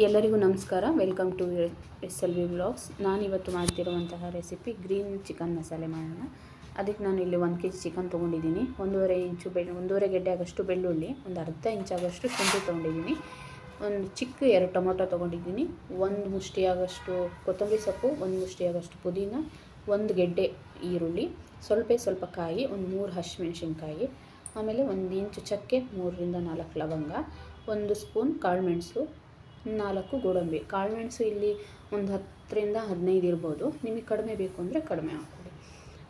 ಎಲ್ಲರಿಗೂ ನಮಸ್ಕಾರ. Welcome to S L V blogs. ನಾನಿವತ್ತು ಮಾಡ್ತಿರುವಂತಹ ರೆಸಿಪಿ ಗ್ರೀನ್ ಚಿಕನ್ ಮಸಾಲೆ ಮಾಡೋಣ. ಅದಕ್ಕೆ ನಾನು ಇಲ್ಲಿ ಒಂದು ಕೆ ಜಿ ಚಿಕನ್ ತೊಗೊಂಡಿದ್ದೀನಿ. ಒಂದೂವರೆ ಇಂಚು ಬೆಳ್ ಒಂದೂವರೆ ಗೆಡ್ಡೆ ಆಗೋಷ್ಟು ಬೆಳ್ಳುಳ್ಳಿ, ಒಂದು ಅರ್ಧ ಇಂಚಾಗಷ್ಟು ಶುಂಠಿ ತೊಗೊಂಡಿದ್ದೀನಿ. ಒಂದು ಚಿಕ್ಕ ಎರಡು ಟೊಮೊಟೊ ತೊಗೊಂಡಿದ್ದೀನಿ. ಒಂದು ಮುಷ್ಟಿಯಾಗಷ್ಟು ಕೊತ್ತಂಬರಿ ಸೊಪ್ಪು, ಒಂದು ಮುಷ್ಟಿಯಾಗಷ್ಟು ಪುದೀನ, ಒಂದು ಗೆಡ್ಡೆ ಈರುಳ್ಳಿ, ಸ್ವಲ್ಪ ಸ್ವಲ್ಪ ಕಾಯಿ, ಒಂದು ಮೂರು ಹಸಿಮೆಣ್ಸಿನ್ಕಾಯಿ, ಆಮೇಲೆ ಒಂದು ಇಂಚು ಚಕ್ಕೆ, ಮೂರರಿಂದ ನಾಲ್ಕು ಲವಂಗ, ಒಂದು ಸ್ಪೂನ್ ಕಾಳುಮೆಣಸು ನಾಲ್ಕು ಗೋಡಂಬಿ. ಕಾಳುಮೆಣಸು ಇಲ್ಲಿ ಒಂದು ಹತ್ತರಿಂದ ಹದಿನೈದು ಇರ್ಬೋದು. ನಿಮಗೆ ಕಡಿಮೆ ಬೇಕು ಅಂದರೆ ಕಡಿಮೆ ಹಾಕ್ಕೊಡಿ.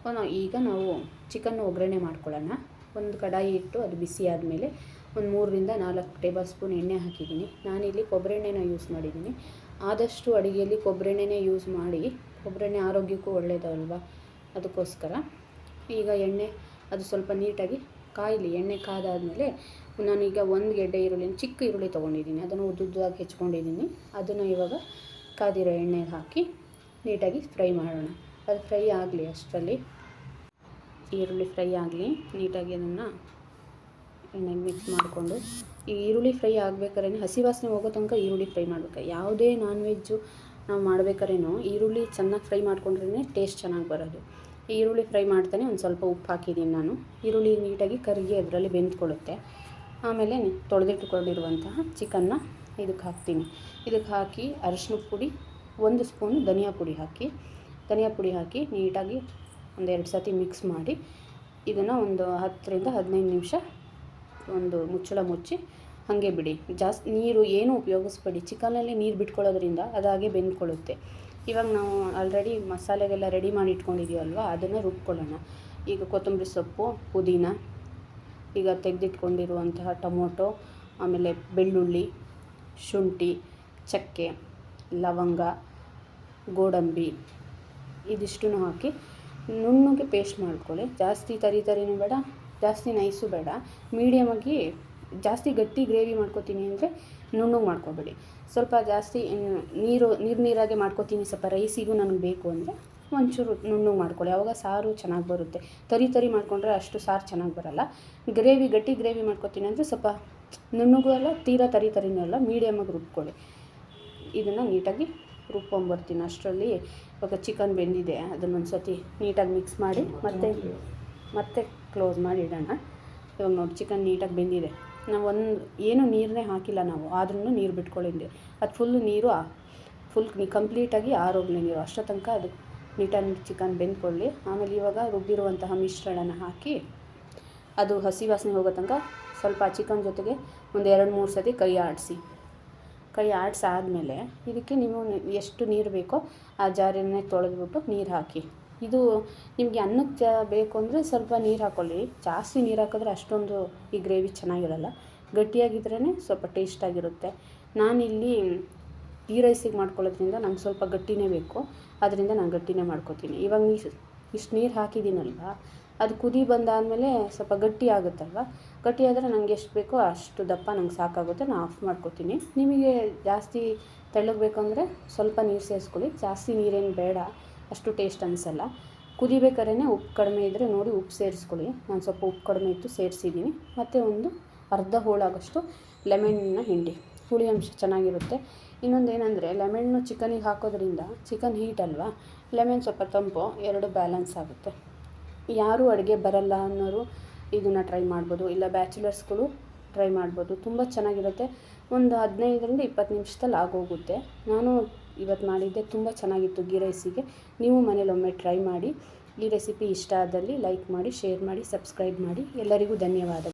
ಒಂದು ಈಗ ನಾವು ಚಿಕನ್ ಒಗ್ಗರಣೆ ಮಾಡ್ಕೊಳ್ಳೋಣ. ಒಂದು ಕಡಾಯಿ ಇಟ್ಟು ಅದು ಬಿಸಿ ಆದಮೇಲೆ ಒಂದು ಮೂರರಿಂದ ನಾಲ್ಕು ಟೇಬಲ್ ಸ್ಪೂನ್ ಎಣ್ಣೆ ಹಾಕಿದ್ದೀನಿ. ನಾನಿಲ್ಲಿ ಕೊಬ್ಬರಿ ಎಣ್ಣೆನ ಯೂಸ್ ಮಾಡಿದ್ದೀನಿ. ಆದಷ್ಟು ಅಡುಗೆಯಲ್ಲಿ ಕೊಬ್ಬರಿ ಎಣ್ಣೆನೇ ಯೂಸ್ ಮಾಡಿ, ಕೊಬ್ಬರಿ ಎಣ್ಣೆ ಆರೋಗ್ಯಕ್ಕೂ ಒಳ್ಳೆಯದಲ್ವ ಅದಕ್ಕೋಸ್ಕರ ಈಗ ಎಣ್ಣೆ ಅದು ಸ್ವಲ್ಪ ನೀಟಾಗಿ ಕಾಯಲಿ, ಎಣ್ಣೆ ಕಾದಾದಮೇಲೆ ನಾನೀಗ ಒಂದು ಗೆಡ್ಡೆ ಈರುಳ್ಳಿ, ಚಿಕ್ಕ ಈರುಳ್ಳಿ ತೊಗೊಂಡಿದ್ದೀನಿ. ಅದನ್ನು ಉದ್ದುದ್ದಾಗಿ ಹೆಚ್ಕೊಂಡಿದ್ದೀನಿ. ಅದನ್ನು ಇವಾಗ ಕಾದಿರೋ ಎಣ್ಣೆಗೆ ಹಾಕಿ ನೀಟಾಗಿ ಫ್ರೈ ಮಾಡೋಣ. ಅದು ಫ್ರೈ ಆಗಲಿ ಅಷ್ಟರಲ್ಲಿ. ಈರುಳ್ಳಿ ಫ್ರೈ ಆಗಲಿ, ನೀಟಾಗಿ ಅದನ್ನು ಎಣ್ಣೆಗೆ ಮಿಕ್ಸ್ ಮಾಡಿಕೊಂಡು. ಈ ಈರುಳ್ಳಿ ಫ್ರೈ ಆಗಬೇಕಾದ್ರೆ ಹಸಿ ವಾಸನೆ ಹೋಗೋ ತನಕ ಈರುಳ್ಳಿ ಫ್ರೈ ಮಾಡಬೇಕು. ಯಾವುದೇ ನಾನ್ ವೆಜ್ಜು ನಾವು ಮಾಡ್ಬೇಕಾದ್ರೇನು ಈರುಳ್ಳಿ ಚೆನ್ನಾಗಿ ಫ್ರೈ ಮಾಡ್ಕೊಂಡ್ರೇ ಟೇಸ್ಟ್ ಚೆನ್ನಾಗಿ ಬರೋದು. ಈರುಳ್ಳಿ ಫ್ರೈ ಮಾಡ್ತಾನೆ, ಒಂದು ಸ್ವಲ್ಪ ಉಪ್ಪು ಹಾಕಿದ್ದೀನಿ ನಾನು. ಈರುಳ್ಳಿ ನೀಟಾಗಿ ಕರಿಗೆ ಅದರಲ್ಲಿ ಬೆಂದ್ಕೊಳ್ಳುತ್ತೆ. ಆಮೇಲೆ ತೊಳೆದಿಟ್ಟುಕೊಂಡಿರುವಂತಹ ಚಿಕನ್ನ ಇದಕ್ಕೆ ಹಾಕ್ತೀನಿ. ಇದಕ್ಕೆ ಹಾಕಿ ಅರಿಶಿನ ಪುಡಿ, ಒಂದು ಸ್ಪೂನು ಧನಿಯಾ ಪುಡಿ ಹಾಕಿ. ಧನಿಯಾ ಪುಡಿ ಹಾಕಿ ನೀಟಾಗಿ ಒಂದೆರಡು ಸತಿ ಮಿಕ್ಸ್ ಮಾಡಿ ಇದನ್ನು ಒಂದು ಹತ್ತರಿಂದ ಹದಿನೈದು ನಿಮಿಷ ಒಂದು ಮುಚ್ಚಳ ಮುಚ್ಚಿ ಹಾಗೆ ಬಿಡಿ. ಜಾಸ್ತಿ ನೀರು ಏನೂ ಉಪಯೋಗಿಸ್ಬೇಡಿ. ಚಿಕನಲ್ಲಿ ನೀರು ಬಿಟ್ಕೊಳ್ಳೋದ್ರಿಂದ ಅದಾಗೆ ಬೆಂದ್ಕೊಳ್ಳುತ್ತೆ. ಇವಾಗ ನಾವು ಆಲ್ರೆಡಿ ಮಸಾಲೆಗೆಲ್ಲ ರೆಡಿ ಮಾಡಿ ಇಟ್ಕೊಂಡಿದ್ದೀವಲ್ವ ಅದನ್ನು ರುಬ್ಕೊಳ್ಳೋಣ. ಈಗ ಕೊತ್ತಂಬರಿ ಸೊಪ್ಪು, ಪುದೀನ, ಈಗ ತೆಗೆದಿಟ್ಕೊಂಡಿರುವಂತಹ ಟೊಮೊಟೊ, ಆಮೇಲೆ ಬೆಳ್ಳುಳ್ಳಿ, ಶುಂಠಿ, ಚಕ್ಕೆ, ಲವಂಗ, ಗೋಡಂಬಿ ಇದಿಷ್ಟನ್ನು ಹಾಕಿ ನುಣ್ಣಗೆ ಪೇಸ್ಟ್ ಮಾಡ್ಕೊಳ್ಳಿ. ಜಾಸ್ತಿ ತರಿ ತರಿನೂ ಬೇಡ, ಜಾಸ್ತಿ ನೈಸು ಬೇಡ. ಮೀಡಿಯಮಾಗಿ ಜಾಸ್ತಿ ಗಟ್ಟಿ ಗ್ರೇವಿ ಮಾಡ್ಕೊತೀನಿ ಅಂದರೆ ನುಣ್ಣಗೆ ಮಾಡ್ಕೋಬೇಡಿ. ಸ್ವಲ್ಪ ಜಾಸ್ತಿ ನೀರು ನೀರು ನೀರಾಗೆ ಮಾಡ್ಕೊತೀನಿ, ಸ್ವಲ್ಪ ರೈಸಿಗೂ ನನಗೆ ಬೇಕು ಅಂದರೆ ಒಂಚೂರು ನುಣ್ಣಗೆ ಮಾಡ್ಕೊಳ್ಳಿ. ಆವಾಗ ಸಾರು ಚೆನ್ನಾಗಿ ಬರುತ್ತೆ. ತರಿ ತರಿ ಮಾಡಿಕೊಂಡ್ರೆ ಅಷ್ಟು ಸಾರು ಚೆನ್ನಾಗಿ ಬರಲ್ಲ. ಗ್ರೇವಿ, ಗಟ್ಟಿ ಗ್ರೇವಿ ಮಾಡ್ಕೊತೀನಿ ಅಂದರೆ ಸ್ವಲ್ಪ ನುಣ್ಣುಗೂ ಅಲ್ಲ, ತೀರಾ ತರಿ ತರಿನೂ ಅಲ್ಲ, ಮೀಡಿಯಮಾಗಿ ರುಬ್ಕೊಳ್ಳಿ. ಇದನ್ನು ನೀಟಾಗಿ ರುಬ್ಕೊಂಬರ್ತೀನಿ. ಅಷ್ಟರಲ್ಲಿ ಇವಾಗ ಚಿಕನ್ ಬೆಂದಿದೆ. ಅದನ್ನೊಂದು ಸತಿ ನೀಟಾಗಿ ಮಿಕ್ಸ್ ಮಾಡಿ ಮತ್ತೆ ಮತ್ತೆ ಕ್ಲೋಸ್ ಮಾಡಿ ಇಡೋಣ. ಇವಾಗ ನೋಡಿ, ಚಿಕನ್ ನೀಟಾಗಿ ಬೆಂದಿದೆ. ನಾವು ಒಂದು, ಏನು ನೀರನ್ನೇ ಹಾಕಿಲ್ಲ ನಾವು ಆದ್ರೂ ನೀರು ಬಿಟ್ಕೊಳ್ಳಿದ್ದೆ ಅದು ಫುಲ್ಲು ನೀರು ಫುಲ್ ಕಂಪ್ಲೀಟಾಗಿ ಆರೋಗ್ಲಿ ನೀರು ಅಷ್ಟೋ ತನಕ ಅದು ನೀಟಾಗಿ ಚಿಕನ್ ಬೆಂದ್ಕೊಳ್ಳಿ. ಆಮೇಲೆ ಇವಾಗ ರುಬ್ಬಿರುವಂತಹ ಮಿಶ್ರಣನ ಹಾಕಿ, ಅದು ಹಸಿ ವಾಸನೆ ಹೋಗೋ ತನಕ ಸ್ವಲ್ಪ ಚಿಕನ್ ಜೊತೆಗೆ ಒಂದು ಎರಡು, ಮೂರು ಸತಿ ಕೈ ಆಡಿಸಿ. ಕೈ ಆಡಿಸಾದ್ಮೇಲೆ ಇದಕ್ಕೆ ನೀವು ಎಷ್ಟು ನೀರು ಬೇಕೋ ಆ ಜಾರಿನೇ ತೊಳೆದ್ಬಿಟ್ಟು ನೀರು ಹಾಕಿ. ಇದು ನಿಮಗೆ ಅನ್ನಕ್ಕೆ ಬೇಕು ಅಂದರೆ ಸ್ವಲ್ಪ ನೀರು ಹಾಕ್ಕೊಳ್ಳಿ ಜಾಸ್ತಿ ನೀರು ಹಾಕಿದ್ರೆ ಅಷ್ಟೊಂದು ಈ ಗ್ರೇವಿ ಚೆನ್ನಾಗಿರಲ್ಲ. ಗಟ್ಟಿಯಾಗಿದ್ರೇ ಸ್ವಲ್ಪ ಟೇಸ್ಟಾಗಿರುತ್ತೆ ನಾನಿಲ್ಲಿ ಈ ರೈಸಿಗೆ ಮಾಡ್ಕೊಳ್ಳೋದ್ರಿಂದ ನಂಗೆ ಸ್ವಲ್ಪ ಗಟ್ಟಿನೇ ಬೇಕು. ಅದರಿಂದ ನಾನು ಗಟ್ಟಿನೇ ಮಾಡ್ಕೊತೀನಿ. ಇವಾಗ ಇಷ್ಟು ನೀರು ಹಾಕಿದ್ದೀನಲ್ವ? ಅದು ಕುದಿ ಬಂದಾದಮೇಲೆ ಸ್ವಲ್ಪ ಗಟ್ಟಿ ಆಗುತ್ತಲ್ವ? ಗಟ್ಟಿ ಆದರೆ ನನಗೆ ಎಷ್ಟು ಬೇಕೋ ಅಷ್ಟು ದಪ್ಪ ನಂಗೆ ಸಾಕಾಗುತ್ತೆ. ನಾನು ಆಫ್ ಮಾಡ್ಕೊತೀನಿ. ನಿಮಗೆ ಜಾಸ್ತಿ ತೆಳ್ಳಗೆ ಬೇಕಂದರೆ ಸ್ವಲ್ಪ ನೀರು ಸೇರಿಸ್ಕೊಳ್ಳಿ. ಜಾಸ್ತಿ ನೀರೇನು ಬೇಡ. ಅಷ್ಟು ಟೇಸ್ಟ್ ಅನಿಸಲ್ಲ. ಕುದಿಬೇಕಾದ್ರೆ ಉಪ್ಪು ಕಡಿಮೆ ಇದ್ದರೆ ನೋಡಿ ಉಪ್ಪು ಸೇರಿಸ್ಕೊಳ್ಳಿ. ನಾನು ಸ್ವಲ್ಪ ಉಪ್ಪು ಕಡಿಮೆ ಇತ್ತು ಸೇರಿಸಿದ್ದೀನಿ. ಮತ್ತು ಒಂದು ಅರ್ಧ ಹೋಳಾಗೋಷ್ಟು ಲೆಮನ್ನ ಹಿಂಡಿ. ಹುಳಿ ಅಂಶ ಚೆನ್ನಾಗಿರುತ್ತೆ. ಇನ್ನೊಂದು ಏನಂದರೆ ಲೆಮೆಣ್ಣು ಚಿಕನಿಗೆ ಹಾಕೋದ್ರಿಂದ ಚಿಕನ್ ಹೀಟ್ ಅಲ್ವಾ? ಲೆಮನ್ ಸ್ವಲ್ಪ ತಂಪು, ಎರಡು ಬ್ಯಾಲೆನ್ಸ್ ಆಗುತ್ತೆ. ಯಾರು ಅಡುಗೆ ಬರಲ್ಲ ಅನ್ನೋರು ಇದನ್ನು ಟ್ರೈ ಮಾಡ್ಬೋದು. ಇಲ್ಲ ಬ್ಯಾಚುಲರ್ಸ್ಗಳು ಟ್ರೈ ಮಾಡ್ಬೋದು. ತುಂಬ ಚೆನ್ನಾಗಿರುತ್ತೆ. ಒಂದು ಹದಿನೈದರಿಂದ ಇಪ್ಪತ್ತು ನಿಮಿಷದಲ್ಲಿ ಆಗೋಗುತ್ತೆ. ನಾನು ಇವತ್ತು ಮಾಡಿದ್ದೆ, ತುಂಬ ಚೆನ್ನಾಗಿತ್ತು ಗೀ ರೈಸಿಗೆ. ನೀವು ಮನೇಲಿ ಒಮ್ಮೆ ಟ್ರೈ ಮಾಡಿ. ಈ ರೆಸಿಪಿ ಇಷ್ಟ ಆದಲ್ಲಿ ಲೈಕ್ ಮಾಡಿ, ಶೇರ್ ಮಾಡಿ, ಸಬ್ಸ್ಕ್ರೈಬ್ ಮಾಡಿ. ಎಲ್ಲರಿಗೂ ಧನ್ಯವಾದ.